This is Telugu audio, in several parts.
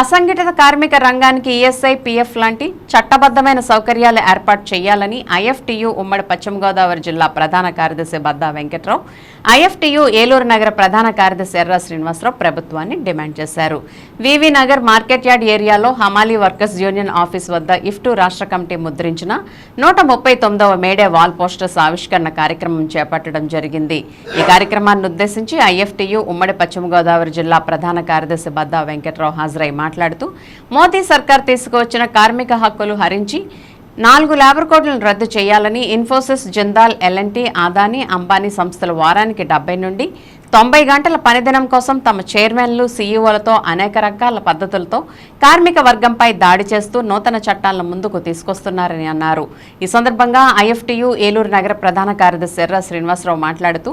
అసంఘటిత కార్మిక రంగానికి ఈఎస్ఐ పీఎఫ్ లాంటి చట్టబద్ధమైన సౌకర్యాలు ఏర్పాటు చేయాలని ఐఎఫ్టీయూ ఉమ్మడి పశ్చిమ గోదావరి జిల్లా ప్రధాన కార్యదర్శి బద్దా వెంకట్రావు ఐఎఫ్టీయూ ఏలూరు నగర ప్రధాన కార్యదర్శి ఎర్ర శ్రీనివాసరావు ప్రభుత్వాన్ని డిమాండ్ చేశారు. వివి నగర్ మార్కెట్ యార్డ్ ఏరియాలో హమాలీ వర్కర్స్ యూనియన్ ఆఫీస్ వద్ద ఇఫ్టు రాష్ట్ర కమిటీ ముద్రించిన నూట ముప్పై తొమ్మిదవ మేడే వాల్ పోస్టర్స్ ఆవిష్కరణ కార్యక్రమం చేపట్టడం జరిగింది. ఈ కార్యక్రమాన్ని ఉద్దేశించి ఐఎఫ్టీయూ ఉమ్మడి పశ్చిమ గోదావరి జిల్లా ప్రధాన కార్యదర్శి బద్దా వెంకట్రావు హాజరై మాట్లాడుతూ మోదీ సర్కార్ తీసుకువచ్చిన కార్మిక హక్కులు హరించి నాలుగు లేబర్ కోడ్లను రద్దు చేయాలని ఇన్ఫోసిస్ జిందాల్ ఎల్ఎన్టీ అదానీ అంబానీ సంస్థలు వారానికి డెబ్బై నుండి తొంభై గంటల పనిదినం కోసం తమ చైర్మన్లు సీఈఓలతో అనేక రకాల పద్ధతులతో కార్మిక వర్గంపై దాడి చేస్తూ నూతన చట్టాలను ముందుకు తీసుకొస్తున్నారని అన్నారు. ఈ సందర్భంగా ఐఎఫ్టీయు ఏలూరు నగర ప్రధాన కార్యదర్శి ఎర్ర శ్రీనివాసరావు మాట్లాడుతూ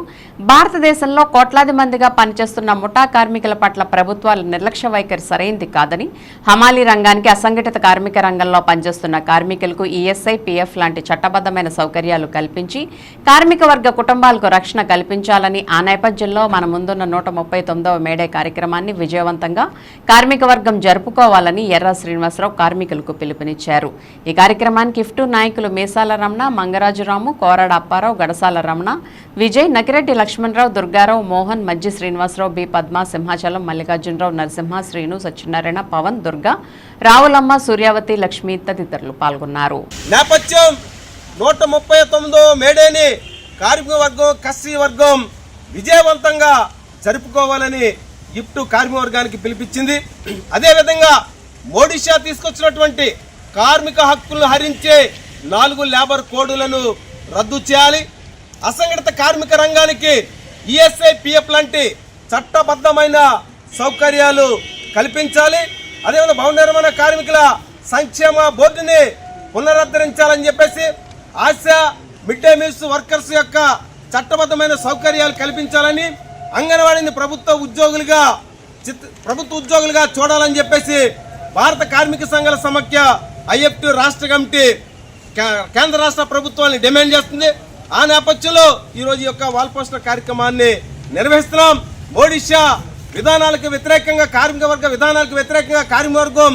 భారతదేశంలో కోట్లాది మందిగా పనిచేస్తున్న ముఠా కార్మికుల పట్ల ప్రభుత్వాల నిర్లక్ష్య వైఖరి సరైంది కాదని హమాలీ రంగానికి అసంఘటిత కార్మిక రంగంలో పనిచేస్తున్న కార్మికులకు ఈఎస్ఐ పీఎఫ్ లాంటి చట్టబద్ధమైన సౌకర్యాలు కల్పించి కార్మిక వర్గ కుటుంబాలకు రక్షణ కల్పించాలని ఆ నేపథ్యంలో మన ముందున్న నూట ముప్పై తొమ్మిదవ మేడే కార్యక్రమాన్ని విజయవంతంగా కార్మిక వర్గం జరుపుకోవాలని ఎర్ర శ్రీనివాసరావు కార్మికులకు పిలుపునిచ్చారు. ఈ కార్యక్రమానికి ఇఫ్టు నాయకులు మీసాల రమణ మంగరాజురాము కోరాడ అప్పారావు గడసాల రమణ విజయ్ నకిరెడ్డి లక్ష్మణరావు దుర్గారావు మోహన్ మజ్జి శ్రీనివాసరావు బి పద్మ సింహాచలం మల్లికార్జునరావు నరసింహ శ్రీను సత్యనారాయణ పవన్ దుర్గా రావులమ్మ సూర్యావతి లక్ష్మి తదితరులు పాల్గొన్నారు. నేపథ్యం నూట ముప్పై తొమ్మిదో మేడేని కార్మిక వర్గం కస్సీ వర్గం విజయవంతంగా జరుపుకోవాలని ఇప్టు కార్మికవర్గానికి పిలిపించింది. అదేవిధంగా మోడిషా తీసుకొచ్చినటువంటి కార్మిక హక్కులను హరించే నాలుగు లేబర్ కోడులను రద్దు చేయాలి. అసంఘటిత కార్మిక రంగానికి ఈఎస్ఐ పిఎఫ్ లాంటి చట్టబద్ధమైన సౌకర్యాలు కల్పించాలి. అదేవిధంగా భవన నిర్మాణ కార్మికుల సంక్షేమ బోర్డుని పునరుద్ధరించాలని చెప్పేసి ASHA mid day meals workers యొక్క చట్టబద్ధమైన సౌకర్యాలు కల్పించాలని అంగన్వాడీని ప్రభుత్వ ఉద్యోగులుగా చిత్- ప్రభుత్వ ఉద్యోగులుగా చూడాలని చెప్పేసి భారత కార్మిక సంఘాల సమాఖ్య ఐఎఫ్టి రాష్ట్ర కమిటీ కే- కేంద్ర రాష్ట్ర ప్రభుత్వాన్ని డిమాండ్ చేస్తుంది. ఆ నేపథ్యంలో ఈరోజు యొక్క వాల్ పోస్టర్ కార్యక్రమాన్ని నిర్వహిస్తున్నాం. ఒడిషా విధానాలకు వ్యతిరేకంగా కార్మిక వర్గ విధానాలకు వ్యతిరేకంగా కార్మికవర్గం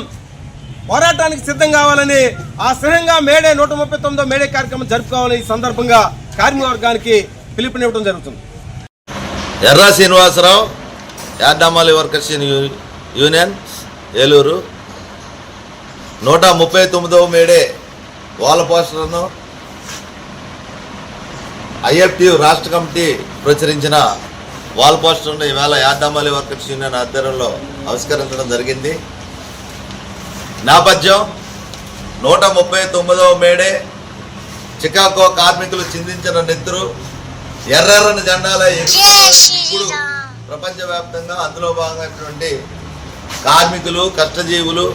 పోరాటానికి సిద్ధం కావాలని ఆ స్నేహంగా మేడే నూట ముప్పై తొమ్మిదో మేడే కార్యక్రమం జరుపుకోవాలని ఈ సందర్భంగా కార్మికవర్గానికి పిలుపునివ్వడం జరుగుతుంది. ఎర్ర శ్రీనివాసరావు యార్డమాలి వర్కర్స్ యూ- యూనియన్ ఏలూరు. నూట ముప్పై తొమ్మిదవ మేడే వాల్ పోస్టర్ను ఐఎఫ్టి రాష్ట్ర కమిటీ ప్రచురించిన వాల్ పోస్టర్ను ఈవేళ యార్డమాలి వర్కర్స్ యూనియన్ ఆధ్వర్యంలో ఆవిష్కరించడం జరిగింది. నేపథ్యం నూట ముప్పై తొమ్మిదవ మేడే చికాగో కార్మికులు చిందించిన నిద్రు ఎర్రెర్రని జెండాల ఇప్పుడు ప్రపంచవ్యాప్తంగా అందులో భాగమైనటువంటి కార్మికులు కష్టజీవులు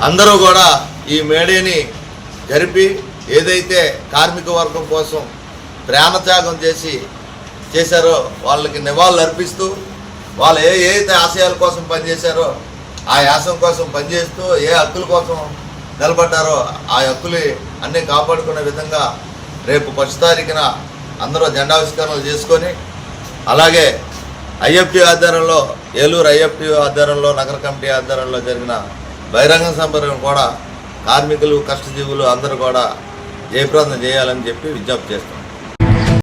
అందరూ కూడా ఈ మేడేని జరిపి ఏదైతే కార్మిక వర్గం కోసం ప్రాణత్యాగం చేసి చేశారో వాళ్ళకి నివాళులు అర్పిస్తూ వాళ్ళు ఏ ఏ అయితే ఆశయాల కోసం పనిచేశారో ఆ యాసం కోసం పనిచేస్తూ ఏ హక్కుల కోసం నిలబడ్డారో ఆ హక్కులు అన్నీ కాపాడుకునే విధంగా రేపు ఫస్ట్ తారీఖున అందరూ జెండావిష్కరణలు చేసుకొని అలాగే ఐఎఫ్టీ ఆధ్వర్యంలో ఏలూరు ఐఎఫ్టీ ఆధ్వర్యంలో నగర కమిటీ ఆధ్వర్యంలో జరిగిన బహిరంగ సంబరం కూడా కార్మికులు కష్టజీవులు అందరూ కూడా జయప్రదం చేయాలని చెప్పి విజ్ఞప్తి చేస్తున్నాం.